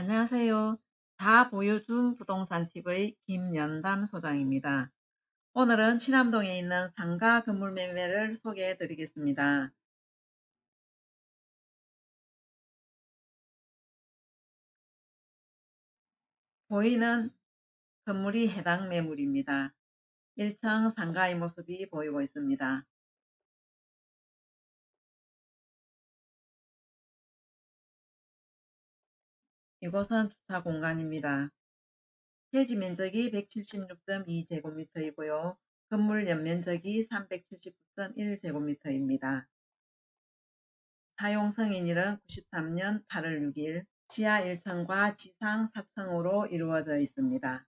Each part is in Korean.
안녕하세요. 다 보여준 부동산 TV의 김연담 소장입니다. 오늘은 친암동에 있는 상가 건물 매매를 소개해 드리겠습니다. 보이는 건물이 해당 매물입니다. 1층 상가의 모습이 보이고 있습니다. 이곳은 주차 공간입니다. 대지 면적이 176.2제곱미터이고요. 건물 연면적이 379.1제곱미터입니다. 사용 승인일은 93년 8월 6일 지하 1층과 지상 4층으로 이루어져 있습니다.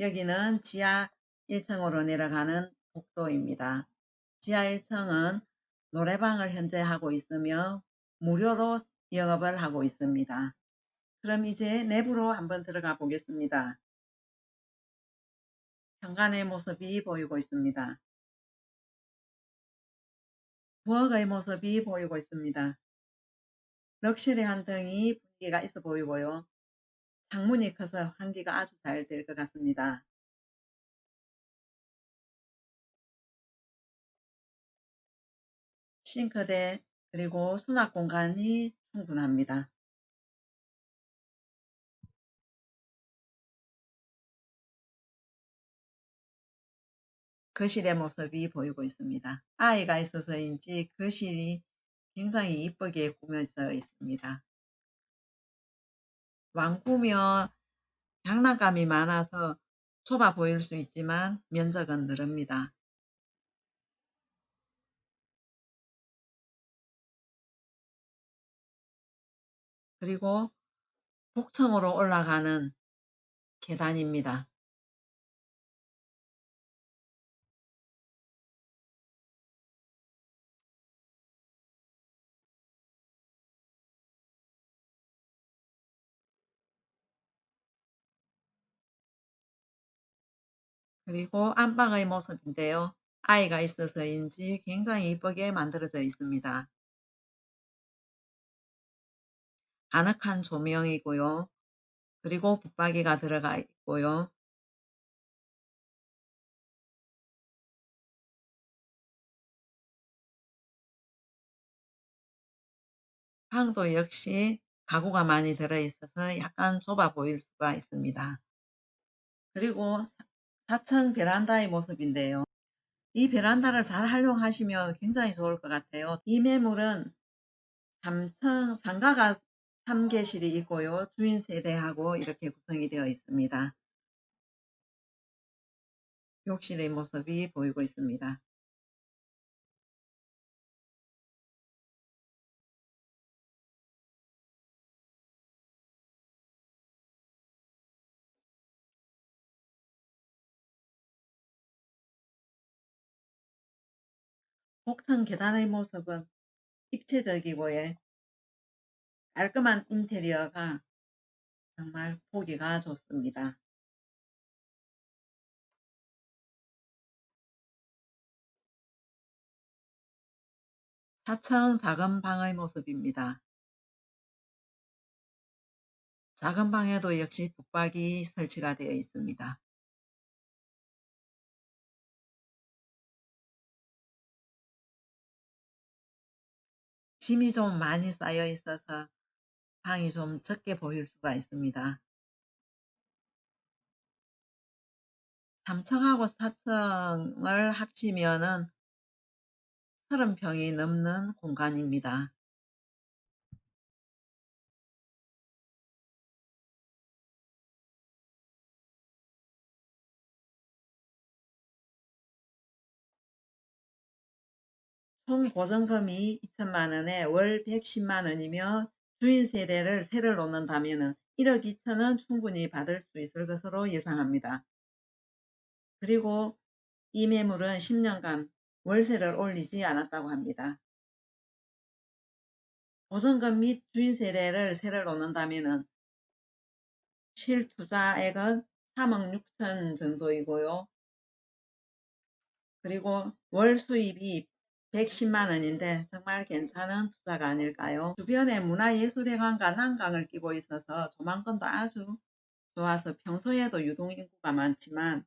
여기는 지하 1층으로 내려가는 복도입니다. 지하 1층은 노래방을 현재 하고 있으며 무료로 영업을 하고 있습니다. 그럼 이제 내부로 한번 들어가 보겠습니다. 현관의 모습이 보이고 있습니다. 부엌의 모습이 보이고 있습니다. 럭셔리한 등이 분위기가 있어 보이고요. 창문이 커서 환기가 아주 잘 될 것 같습니다. 싱크대 그리고 수납 공간이 충분합니다. 거실의 모습이 보이고 있습니다. 아이가 있어서인지 거실이 굉장히 이쁘게 꾸며져 있습니다. 왕구며 장난감이 많아서 좁아 보일 수 있지만 면적은 늘습니다. 그리고 복층으로 올라가는 계단입니다. 그리고 안방의 모습인데요. 아이가 있어서인지 굉장히 이쁘게 만들어져 있습니다. 아늑한 조명이고요. 그리고 붙박이가 들어가 있고요. 방도 역시 가구가 많이 들어있어서 약간 좁아 보일 수가 있습니다. 그리고 4층 베란다의 모습인데요. 이 베란다를 잘 활용하시면 굉장히 좋을 것 같아요. 이 매물은 3층 상가가 3개실이 있고요. 주인 세대하고 이렇게 구성이 되어 있습니다. 욕실의 모습이 보이고 있습니다. 복층 계단의 모습은 입체적이고요. 깔끔한 인테리어가 정말 보기가 좋습니다. 4층 작은 방의 모습입니다. 작은 방에도 역시 북박이 설치가 되어 있습니다. 짐이 좀 많이 쌓여 있어서 방이 좀 적게 보일 수가 있습니다. 3층하고 4층을 합치면은 30평이 넘는 공간입니다. 총 보증금이 2천만 원에 월 110만 원이며 주인 세대를 세를 놓는다면 1억 2천원 충분히 받을 수 있을 것으로 예상합니다. 그리고 이 매물은 10년간 월세를 올리지 않았다고 합니다. 보증금 및 주인 세대를 세를 놓는다면 실투자액은 3억 6천 정도이고요. 그리고 월 수입이 110만 원인데 정말 괜찮은 투자가 아닐까요? 주변에 문화예술회관과 난강을 끼고 있어서 조망권도 아주 좋아서 평소에도 유동 인구가 많지만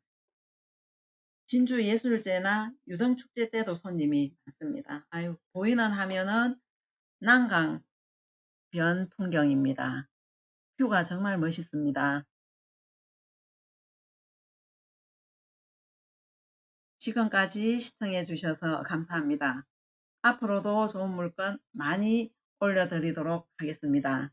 진주예술제나 유등축제 때도 손님이 많습니다. 아유 보이는 하면은 난강 변 풍경입니다. 뷰가 정말 멋있습니다. 지금까지 시청해 주셔서 감사합니다. 앞으로도 좋은 물건 많이 올려드리도록 하겠습니다.